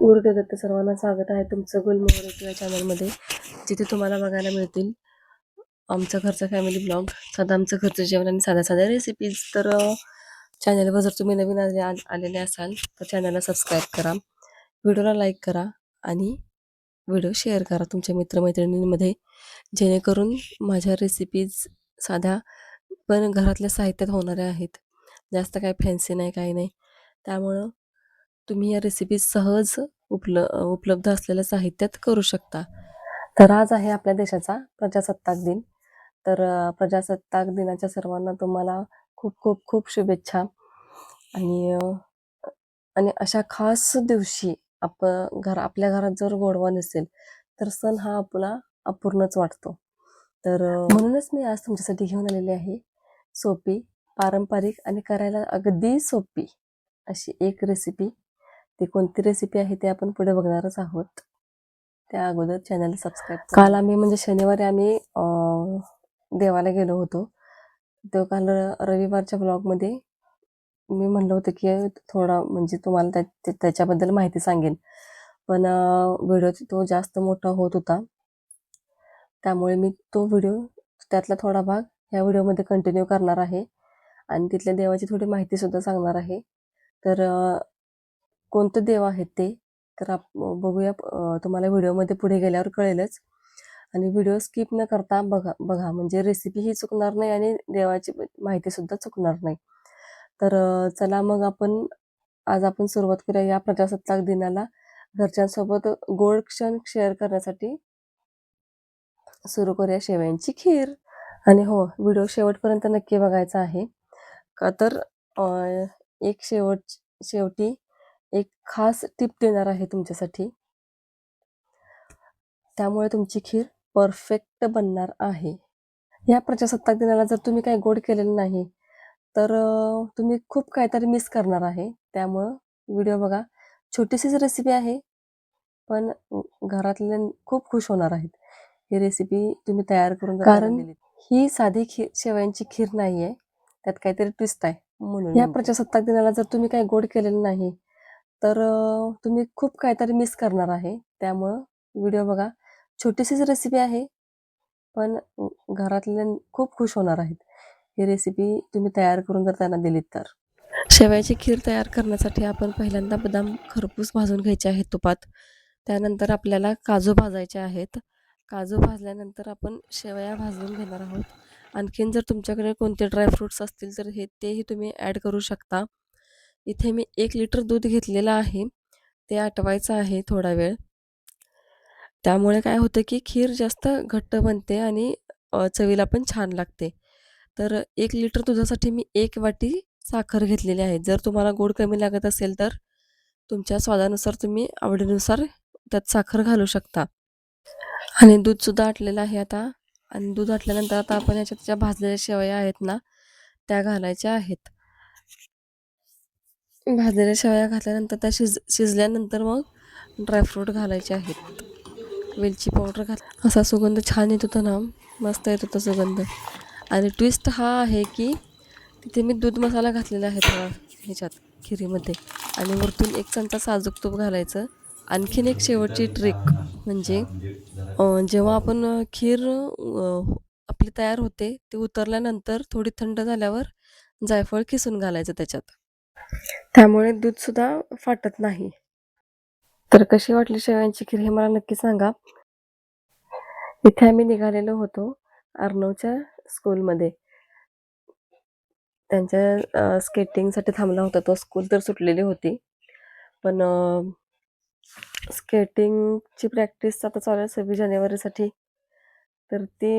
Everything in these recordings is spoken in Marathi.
गुरुदेवदत्त सर्वांना स्वागत आहे तुमचं गुलमोहर या चॅनलमध्ये जिथे तुम्हाला बघायला मिळतील आमचं घरचं फॅमिली ब्लॉग साधा आमचं घरचं जेवण आणि साध्या साध्या रेसिपीज तर चॅनलवर जर तुम्ही नवीन आले आ- आलेले असाल तर चॅनलला सबस्क्राईब करा. व्हिडिओला लाईक करा आणि व्हिडिओ शेअर करा तुमच्या मित्रमैत्रिणींमध्ये. जेणेकरून माझ्या रेसिपीज साध्या पण घरातल्या साहित्यात होणाऱ्या आहेत. जास्त काही फॅन्सी नाही काही नाही. त्यामुळं तुम्ही या रेसिपी सहज उपल उपलब्ध असलेल्या साहित्यात करू शकता. तर आज आहे आपल्या देशाचा प्रजासत्ताक दिन. तर प्रजासत्ताक दिनाच्या सर्वांना तुम्हाला खूप खूप खूप शुभेच्छा. आणि आणि अशा खास दिवशी आप घर आपल्या घरात जर गोडवा नसेल तर सण हा आपला अपूर्णच वाटतो. तर म्हणूनच मी आज तुमच्यासाठी घेऊन आलेली आहे सोपी पारंपरिक आणि करायला अगदी सोपी अशी एक रेसिपी ती कोणती रेसिपी आहे ते आपण पुढे बघणारच आहोत. त्या अगोदर चॅनल सबस्क्राईब काल आम्ही म्हणजे शनिवारी आम्ही देवाला गेलो होतो. तो काल र- रविवारच्या ब्लॉगमध्ये मी म्हणलं होतं की थोडा म्हणजे तुम्हाला त्या त्याच्याबद्दल माहिती सांगेन. पण व्हिडिओ तो जास्त मोठा होत होता. त्यामुळे मी तो व्हिडिओ त्यातला थोडा भाग ह्या व्हिडिओमध्ये कंटिन्यू करणार आहे. आणि तिथल्या देवाची थोडी माहितीसुद्धा सांगणार आहे. तर कोणतं देव आहेत ते तर आप बघूया तुम्हाला व्हिडिओमध्ये पुढे गेल्यावर कळेलच. आणि व्हिडिओ स्किप न करता बघा बघा म्हणजे रेसिपी ही चुकणार नाही आणि देवाची माहितीसुद्धा चुकणार नाही. तर चला मग आपण आज आपण सुरुवात करूया या प्रजासत्ताक दिनाला. घरच्यांसोबत गोड क्षण शेअर करण्यासाठी सुरू करूया शेवयांची खीर. आणि हो व्हिडिओ शेवटपर्यंत नक्की बघायचा आहे. का तर एक शेवट शेवटी एक खास टिप देणार आहे तुमच्यासाठी. त्यामुळे तुमची खीर परफेक्ट बनणार आहे. या प्रजासत्ताक दिनाला जर तुम्ही काही गोड केलेलं नाही तर तुम्ही खूप काहीतरी मिस करणार आहे. त्यामुळं व्हिडिओ बघा. छोटीशीच रेसिपी आहे पण घरातले खूप खुश होणार आहेत. ही रेसिपी तुम्ही तयार करून कारण. ही साधी खीर शेवयांची खीर नाही आहे त्यात काहीतरी ट्विस्ट आहे म्हणून या प्रजासत्ताक दिनाला जर तुम्ही काही गोड केलेलं नाही तर तुम्ही खूप काहीतरी मिस करणार आहे. त्यामुळं व्हिडिओ बघा. छोटीशीच रेसिपी आहे पण घरातले खूप खुश होणार आहेत. ही रेसिपी तुम्ही तयार करून जर त्यांना दिलीत तर. शेवयाची खीर तयार करण्यासाठी आपण पहिल्यांदा बदाम खरपूस भाजून घ्यायचे आहेत तुपात. त्यानंतर आपल्याला काजू भाजायचे आहेत. काजू भाजल्यानंतर आपण शेवया भाजून घेणार आहोत. आणखीन जर तुमच्याकडे कोणते ड्रायफ्रुट्स असतील तर हे तेही तुम्ही ॲड करू शकता. इथे मी एक लिटर दूध घेतलेलं आहे. ते आटवायचं आहे थोडा वेळ. त्यामुळे काय होतं की खीर जास्त घट्ट बनते आणि चवीला पण छान लागते. तर एक लिटर दुधासाठी मी एक वाटी साखर घेतलेली आहे. जर तुम्हाला गोड कमी लागत असेल तर तुमच्या स्वादानुसार तुम्ही आवडीनुसार त्यात साखर घालू शकता. आणि दूधसुद्धा आटलेलं आहे आता. आणि दूध आटल्यानंतर आता आपण याच्यात ज्या भाजलेल्या शेवया आहेत ना त्या घालायच्या आहेत. भाजलेल्या शेवया घातल्यानंतर त्या शिज शिजल्यानंतर मग ड्रायफ्रूट घालायचे आहेत. वेलची पावडर घात असा सुगंध छान येत होता ना. मस्त येत होता सुगंध. आणि ट्विस्ट हा आहे की तिथे मी दूध मसाला घातलेला आहे थोडा ह्याच्यात खिरीमध्ये. आणि वरतून एक चमचा साजूक तूप घालायचं. आणखीन एक शेवटची ट्रिक म्हणजे जेव्हा आपण खीर आपली तयार होते ते उतरल्यानंतर थोडी थंड झाल्यावर जायफळ किसून घालायचं त्याच्यात. त्यामुळे दूधसुद्धा फाटत नाही. तर कशी वाटली शेवयांची खीर हे मला नक्की सांगा. इथे आम्ही निघालेलो होतो अर्णवच्या स्कूलमध्ये त्यांच्या स्केटिंगसाठी थांबला होता. तो स्कूल तर सुटलेली होती. पण स्केटिंगची प्रॅक्टिस आता चालू आहे सव्वीस जानेवारीसाठी. तर ते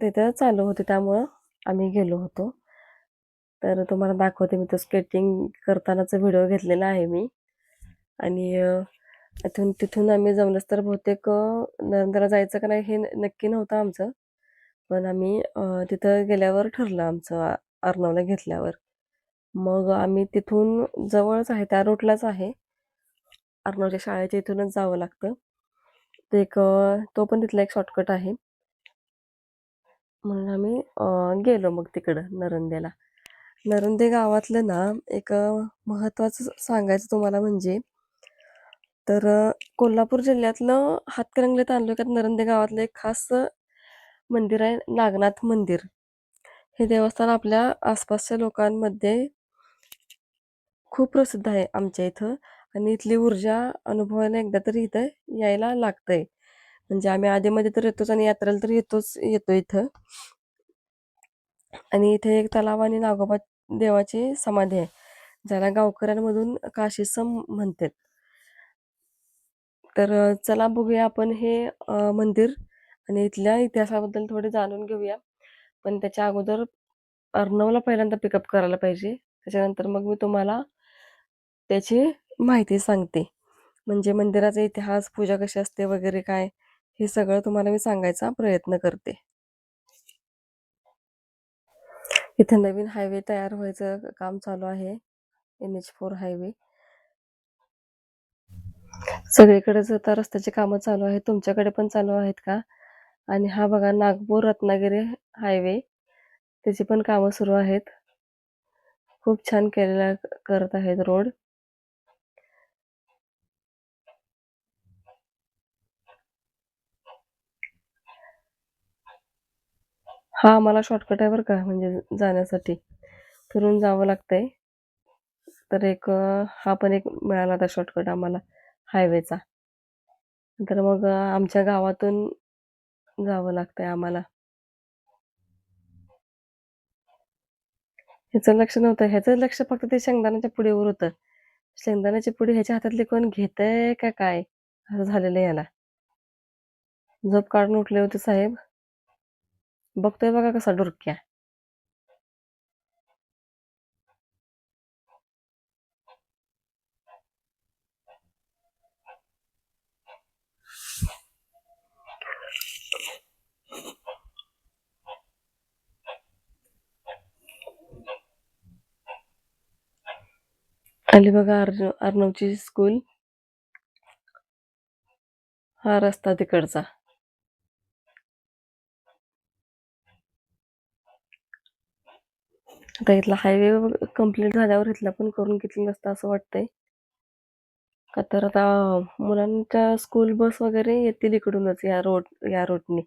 तिथं चालू होते. त्यामुळं आम्ही गेलो होतो. तर तुम्हाला दाखवते मी तो स्केटिंग करतानाचा व्हिडिओ घेतलेला आहे मी. आणि इथून तिथून तिथून आम्ही जमलंच तर बहुतेक अ, जायचं का नाही हे न- नक्की नव्हतं आमचं. पण आम्ही तिथं गेल्यावर ठरलं आमचं आ- अर्णवला घेतल्यावर. मग आम्ही तिथून जवळच आहे त्या रूटलाच आहे. अर्णवच्या शाळेच्या इथूनच जावं लागतं. ते एक तो पण तिथला एक शॉर्टकट आहे. म्हणून आम्ही गेलो मग तिकडं नरंदेला. नरंदे गावातलं ना एक महत्त्वाचं सांगायचं तुम्हाला म्हणजे तर कोल्हापूर जिल्ह्यातलं हातकणंगले तालुक्यात नरंदे गावातलं एक खास मंदिर आहे नागनाथ मंदिर. हे देवस्थान आपल्या आसपासच्या लोकांमध्ये खूप प्रसिद्ध आहे आमच्या इथं आणि इथली ऊर्जा अनुभवायला एकदा तरी इथं यायला लागतंय. म्हणजे आम्ही आधीमध्ये तर येतोच आणि यात्रेला तर येतोच येतो इथं. आणि इथे एक तलाव आणि नागोबा देवाची समाधी आहे. ज्याला गावकऱ्यांमधून काशीसम म्हणतात. तर चला बघूया आपण हे मंदिर आणि इथल्या इतिहासाबद्दल थोडे जाणून घेऊया. पण त्याच्या अगोदर अर्णवला पहिल्यांदा पिकअप करायला पाहिजे. त्याच्यानंतर मग मी तुम्हाला त्याची माहिती सांगते. म्हणजे मंदिराचा इतिहास, पूजा कशी असते वगैरे काय, हे सगळं तुम्हाला मी सांगायचा प्रयत्न करते. इथे नवीन हायवे तयार व्हायचं काम चालू आहे. N H four highway. सगळीकडेच आता रस्त्याची कामं चालू आहेत. तुमच्याकडे पण चालू आहेत का? आणि हा बघा नागपूर रत्नागिरी हायवे. त्याची पण कामं सुरू आहेत. खूप छान केलेला करत आहेत रोड. हा आम्हाला शॉर्टकट आहे बरं का म्हणजे जाण्यासाठी. फिरून जावं लागतंय. तर एक हा पण एक मिळाला आता शॉर्टकट आम्हाला हायवेचा. तर मग आमच्या गावातून जावं लागतंय आम्हाला. ह्याचं लक्ष नव्हतं. ह्याचं लक्ष फक्त ते शेंगदाण्याच्या पुढेवर होतं. शेंगदाण्याची पुढे ह्याच्या हातातली कोण घेतंय का काय? असं झालेलं आहे याला झोप काढून उठले होते साहेब. बघतोय बघा कसा डुरक्या. आली बघा अर्न अर्णवची स्कूल. हा रस्ता तिकडचा. आता इथला हायवे कंप्लीट झाल्यावर इथला पण करून घेतलं नसतं असं वाटतंय. का तर आता मुलांच्या स्कूल बस वगैरे येतील इकडूनच या रोड या रोडनी.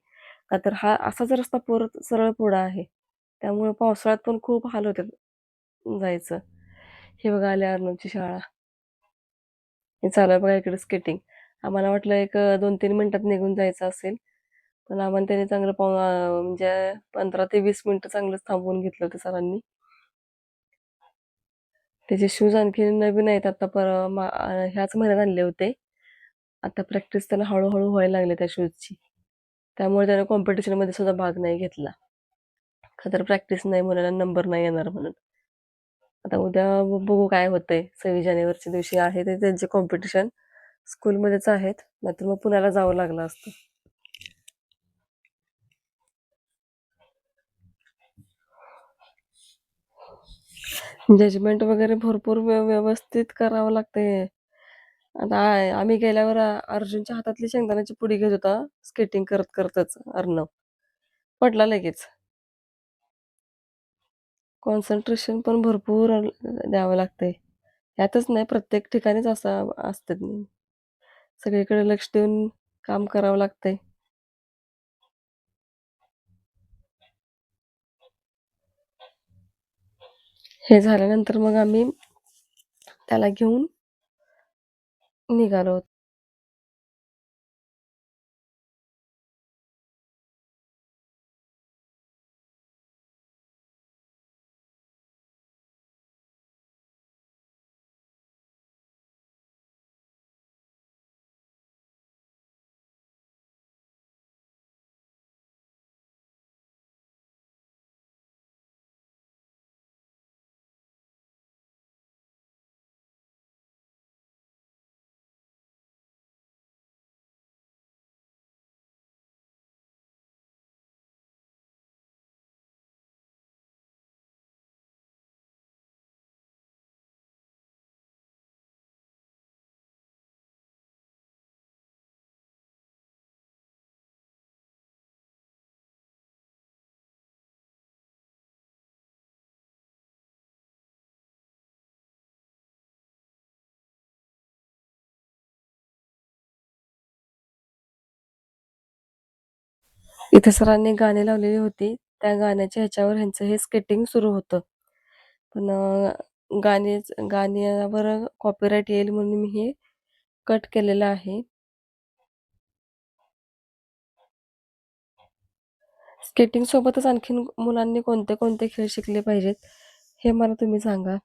का तर हा असाच रस्ता परत सरळ पुढा आहे. त्यामुळे पावसाळ्यात पण खूप हाल होतात जायचं. हे बघा आल्या अर्णवची शाळा. हे चालू आहे बघा इकडे स्केटिंग. आम्हाला वाटलं एक अ, 2-3 मिनिटात निघून जायचं असेल. पण आम्हाला त्यांनी चांगलं पाव म्हणजे 15 ते वीस मिनिटं चांगलंच थांबवून घेतलं होतं सरांनी. त्याचे शूज आणखी नवीन आहेत आता पर मा ह्याच महिन्यात आणले होते. आता प्रॅक्टिस त्याला हळूहळू व्हायला लागली त्या शूजची. त्यामुळे त्याने कॉम्पिटिशनमध्ये सुद्धा भाग नाही घेतला. का तर प्रॅक्टिस नाही मुलाला नंबर नाही येणार म्हणून. आता उद्या बघू काय होतंय. 26 जानेवारीच्या दिवशी आहे ते त्यांचे कॉम्पिटिशन. स्कूलमध्येच आहेत. नाहीतर मग पुण्याला जावं लागलं असतं. जजमेंट वगैरे भरपूर व्य व्यवस्थित करावं लागते आता आ आम्ही गेल्यावर अ, अर्जुनच्या हातातली शेंगदाण्याची पुडी घेत होता स्केटिंग करत करतच अर्णव. पडला लगेच. कॉन्सन्ट्रेशन पण भरपूर अ, द्यावं लागतंय. यातच नाही प्रत्येक ठिकाणीच असं असतं. सगळीकडे लक्ष देऊन काम करावं लागतंय. हे झाल्यानंतर मग आम्ही त्याला घेऊन निघालो. इथे सरांनी गाणे लावलेली होती. त्या गाण्याच्या ह्याच्यावर ह्यांचं हे स्केटिंग सुरू होतं. पण गाणे गाण्यावर कॉपीराईट येईल म्हणून मी हे कट केलेलं आहे. स्केटिंग सोबतच आणखीन मुलांनी कोणते कोणते खेळ शिकले पाहिजेत, हे मला तुम्ही सांगा.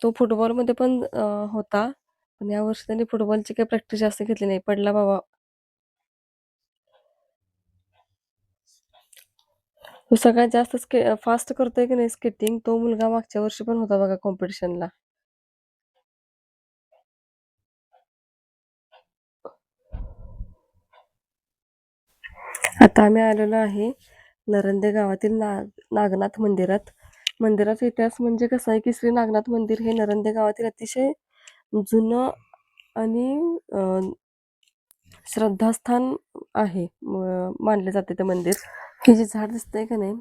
तो फुटबॉलमध्ये पण होता. पण यावर्षी त्यांनी फुटबॉलची काही प्रॅक्टिस जास्त घेतली नाही. पडला बाबा. तो सगळ्यात जास्त स्के फास्ट करतोय की नाही स्केटिंग, तो मुलगा मागच्या वर्षी पण होता बघा कॉम्पिटिशनला. आता आम्ही आलेलो आहे नरंदे गावातील नाग नागनाथ मंदिरात. मंदिराचा इतिहास म्हणजे कसं आहे, की श्री नागनाथ मंदिर हे नरंदे गावातील अतिशय जुनं आणि श्रद्धास्थान आहे. मानले जाते ते मंदिर. हे जे झाड दिसतंय का नाही,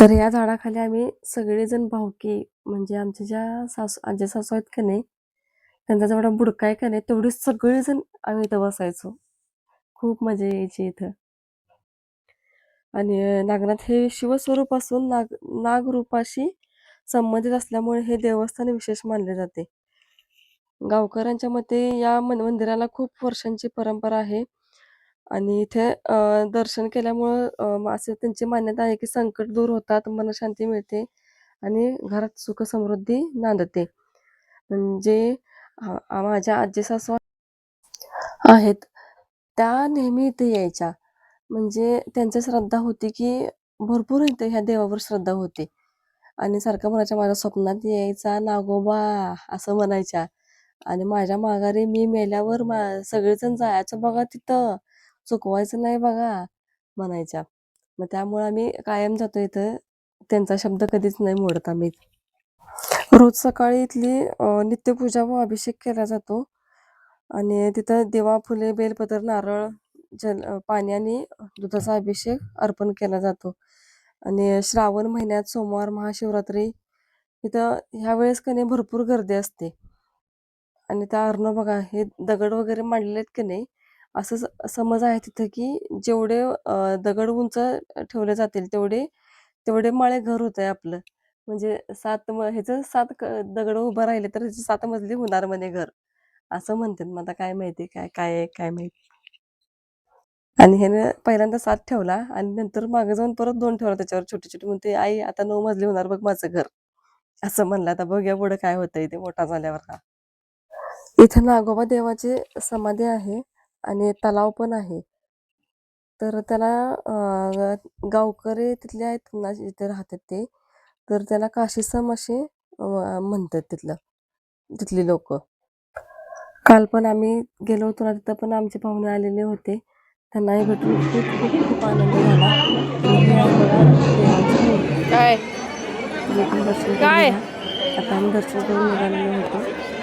तर या झाडाखाली आम्ही सगळेजण भावकी म्हणजे आमच्या ज्या सासू आजी-सासू आहेत का नाही, त्यांचा जेवढा बुडका आहे का नाही, तेवढे सगळेजण आम्ही इथं बसायचो. खूप मजा यायची इथं. आणि नागनाथ हे शिवस्वरूप असून नाग नागरूपाशी संबंधित असल्यामुळे हे देवस्थान विशेष मानले जाते. गावकऱ्यांच्या मते या मन मंदिराला खूप वर्षांची परंपरा आहे आणि इथे अ, दर्शन केल्यामुळं अ, असे त्यांची मान्यता आहे, की संकट दूर होतात, मनशांती मिळते आणि घरात सुख-समृद्धी नांदते. म्हणजे अ, आ माझ्या आजी-सासू आहेत, त्या नेहमी इथे यायच्या. म्हणजे त्यांची श्रद्धा होती, की भरपूर इथे ह्या देवावर श्रद्धा होती आणि सारखं म्हणायच्या, "माझ्या स्वप्नात यायचा नागोबा" असं म्हणायच्या आणि माझ्या माघारी मी मेल्यावर मा सगळेजण जायचं बघा तिथं, चुकवायचं नाही बघा म्हणायच्या. मग त्यामुळे आम्ही कायम जातो इथं. त्यांचा शब्द कधीच नाही मोडत आम्ही. रोज सकाळी इथली नित्यपूजा व अभिषेक केला जातो आणि तिथं दिवा, फुले, बेलपत्र, नारळ, जल पाणी आणि दुधाचा अभिषेक अर्पण केला जातो आणि श्रावण महिन्यात सोमवार, महाशिवरात्री इथं ह्यावेळेस का नाही भरपूर गर्दी असते आणि त्या अर्ण बघा हे दगड वगैरे मांडलेले आहेत की नाही, असं समज आहे तिथं, की जेवढे दगड उंच ठेवले जातील तेवढे तेवढे माळे घर होतंय आपलं. म्हणजे सात म ह्याचं सात क दगड उभं राहिले तर ह्याची सात मजली होणार म्हणे घर. असं म्हणतात. मग आता काय माहिती काय काय आहे काय माहिती आणि ह्यानं पहिल्यांदा सात ठेवला आणि नंतर मागे जाऊन परत दोन ठेवला त्याच्यावर छोटी-छोटी. म्हणते, "आई आता नऊ मजली होणार बघ माझं घर." असं म्हणलं. आता बघूया पुढं काय होतंय ते मोठा झाल्यावर का. इथं नागोबा देवाची समाधी आहे आणि तलाव पण आहे. तर त्याला गावकरी तिथले आहेत ना, जिथे राहतात ते, तर त्याला काशीसम असे म्हणतात तिथलं तिथली लोकं. काल पण आम्ही गेलो होतो ना, तिथं पण आमचे पाहुणे आलेले होते. त्यांनाही भेटून खूप, खूप, खूप आनंद झाला. काय. आता आम्ही दर्शन करून निघालेलो होतो.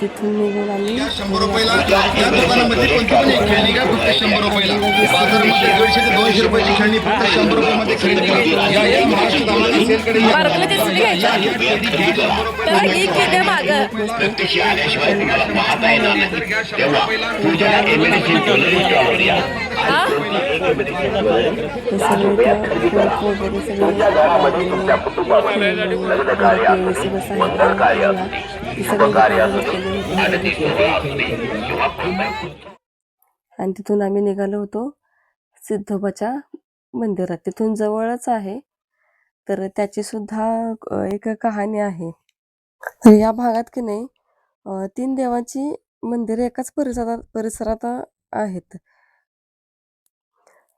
तिथून निघून आम्ही या शंभर रुपयाला या या. दुकानामध्ये कोणती पण एक खेळणी घ्या फक्त शंभर रुपयाला बाजारामध्ये दीडशे ते दोनशे रुपयाची खेळणी फक्त शंभर रुपयामध्ये खरेदी करा या या महाराष्ट्र दामाला सेलकडे या. बारकलं ते सुद्धा या, या, घ्यायचं. या खेळणी घ्या शंभर रुपयाला. त्याला घे की द्या मागं. प्रत्यक्ष आल्याशिवाय तिला पाहता येणार नाही. घ्या शंभर रुपयाला. पूजा हा? हे आणि तिथून आम्ही निघालो होतो सिद्धोबाच्या मंदिरात. तिथून जवळच आहे. तर त्याची सुद्धा एक कहाणी आहे. तर या भागात की नाही तीन देवाची मंदिरे एकाच परिसरात परिसरात आहेत.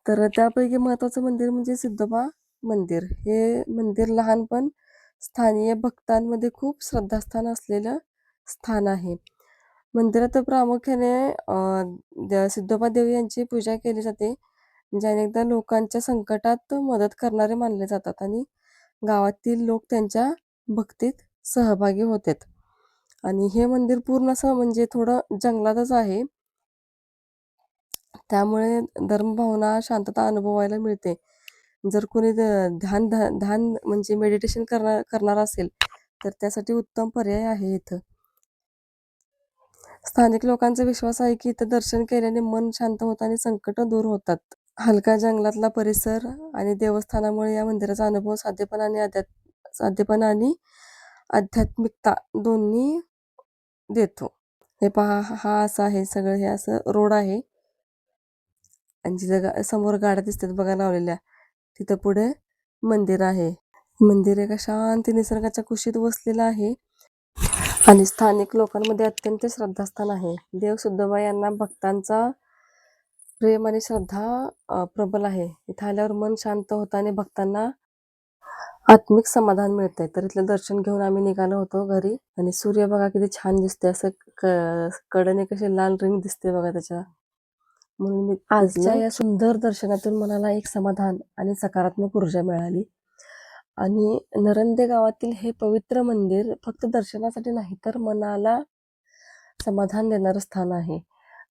तर त्यापैकी महत्त्वाचं मंदिर म्हणजे सिद्धोबा मंदिर. हे मंदिर लहान पण स्थानीय भक्तांमध्ये खूप श्रद्धास्थान असलेलं स्थान आहे. मंदिरात प्रामुख्याने द सिद्धोबा देवी यांची पूजा केली जाते. जे अनेकदा लोकांच्या संकटात मदत करणारे मानले जातात आणि गावातील लोक त्यांच्या भक्तीत सहभागी होतात. आणि हे मंदिर पूर्ण असं म्हणजे थोडं जंगलातच आहे. त्यामुळे धर्मभावना, शांतता अनुभवायला मिळते. जर कोणी ध्यान ध ध्यान म्हणजे मेडिटेशन करणार करणार असेल, तर त्यासाठी उत्तम पर्याय आहे इथं. स्थानिक लोकांचा विश्वास आहे, की इथं दर्शन केल्याने मन शांत होतं आणि संकटं दूर होतात. हलका जंगलातला परिसर आणि देवस्थानामुळे या मंदिराचा अनुभव साधेपण आणि अध्यात् साधेपण आणि आध्यात्मिकता दोन्ही देतो हे पहा हा असं आहे सगळं हे असं रोड आहे आणि जिथं गा समोर गाड्या दिसतात बघा लावलेल्या तिथं पुढे मंदिर आहे. मंदिर एका शांत निसर्गाच्या कुशीत वसलेलं आहे. आणि स्थानिक लोकांमध्ये अत्यंत श्रद्धास्थान आहे. देव सुद्धबा यांना भक्तांचा प्रेम आणि श्रद्धा प्रबल आहे. इथं आल्यावर मन शांत होतं आणि भक्तांना आत्मिक समाधान मिळतंय. तर इथलं दर्शन घेऊन आम्ही निघालो होतो घरी. आणि सूर्य बघा किती छान दिसते असं क- कडने कशी लाल रिंग दिसते बघा त्याच्या. म्हणून मी आजच्या या सुंदर दर्शनातून मनाला एक समाधान आणि सकारात्मक ऊर्जा मिळाली. आणि नरंदे गावातील हे पवित्र मंदिर फक्त दर्शनासाठी नाही तर मनाला समाधान देणारं स्थान आहे.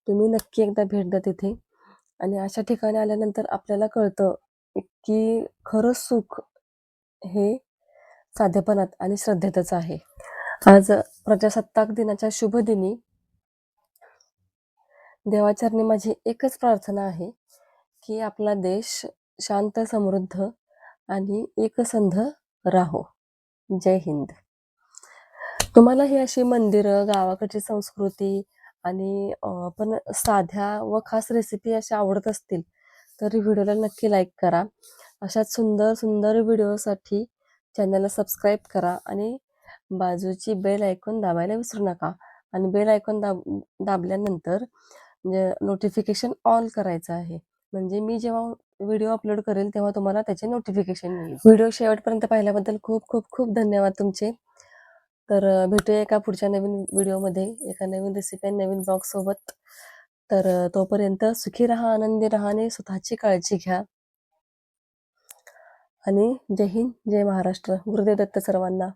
तुम्ही नक्की एकदा भेट द्या तिथे. आणि अशा ठिकाणी आल्यानंतर आपल्याला कळतं की खरं सुख हे साधेपणात आणि श्रद्धेतच आहे. आज प्रजासत्ताक दिनाच्या शुभ दिनी देवाचरणी माझी एकच प्रार्थना आहे की आपला देश शांत समृद्ध आणि एकसंध राहो. जय हिंद. तुम्हाला ही अशी मंदिरं गावाकडची संस्कृती आणि पण साध्या व खास रेसिपी अशा आवडत असतील तर व्हिडिओला नक्की लाईक करा. अशाच सुंदर सुंदर व्हिडिओसाठी चॅनलला सबस्क्राईब करा आणि बाजूची बेल ऐकून दाबायला विसरू नका. आणि बेल ऐकून दाब दाबल्यानंतर म्हणजे नोटिफिकेशन ऑल करायचं आहे. म्हणजे मी जेव्हा व्हिडिओ अपलोड करेल तेव्हा तुम्हाला त्याचे नोटिफिकेशन येईल. व्हिडिओ शेवटपर्यंत पाहिल्याबद्दल खूप खूप खूप धन्यवाद तुमचे. तर भेटूया एका पुढच्या नवीन व्हिडिओमध्ये एका नवीन रेसिपी आणि नवीन ब्लॉग सोबत. तर तोपर्यंत सुखी राहा आनंदी राहा आणि स्वतःची काळजी घ्या. आणि जय हिंद जय महाराष्ट्र. गुरुदेव दत्त सर्वांना.